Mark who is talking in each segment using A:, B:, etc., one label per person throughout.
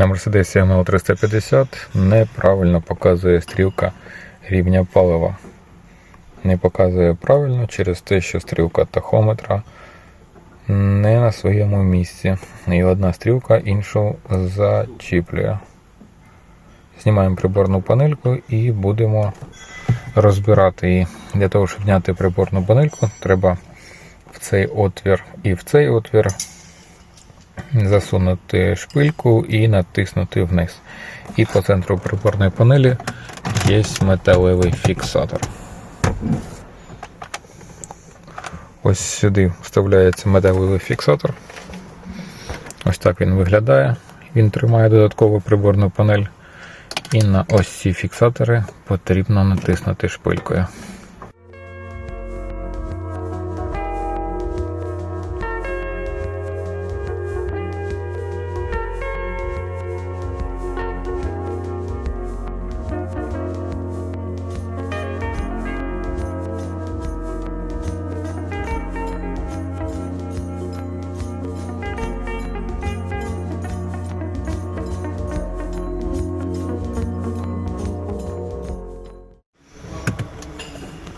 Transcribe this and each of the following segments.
A: На Mercedes ML 350 неправильно показує стрілка рівня палива. Не показує правильно через те, що стрілка тахометра не на своєму місці. І одна стрілка іншу зачіплює. Знімаємо приборну панельку і будемо розбирати її. Для того, щоб зняти приборну панельку, треба в цей отвір і в цей отвір засунути шпильку і натиснути вниз. І по центру приборної панелі є металевий фіксатор. Ось сюди вставляється металевий фіксатор. Ось так він виглядає. Він тримає додаткову приборну панель. І на ось ці фіксатори потрібно натиснути шпилькою.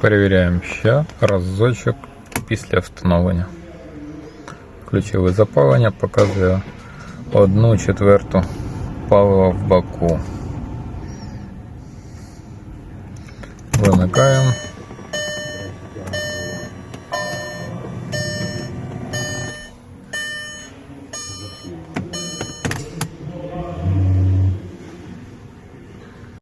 A: Перевіряємо ще разочок після встановлення. Включили запалення, показує одну четверту палива в баку. Вимикаємо.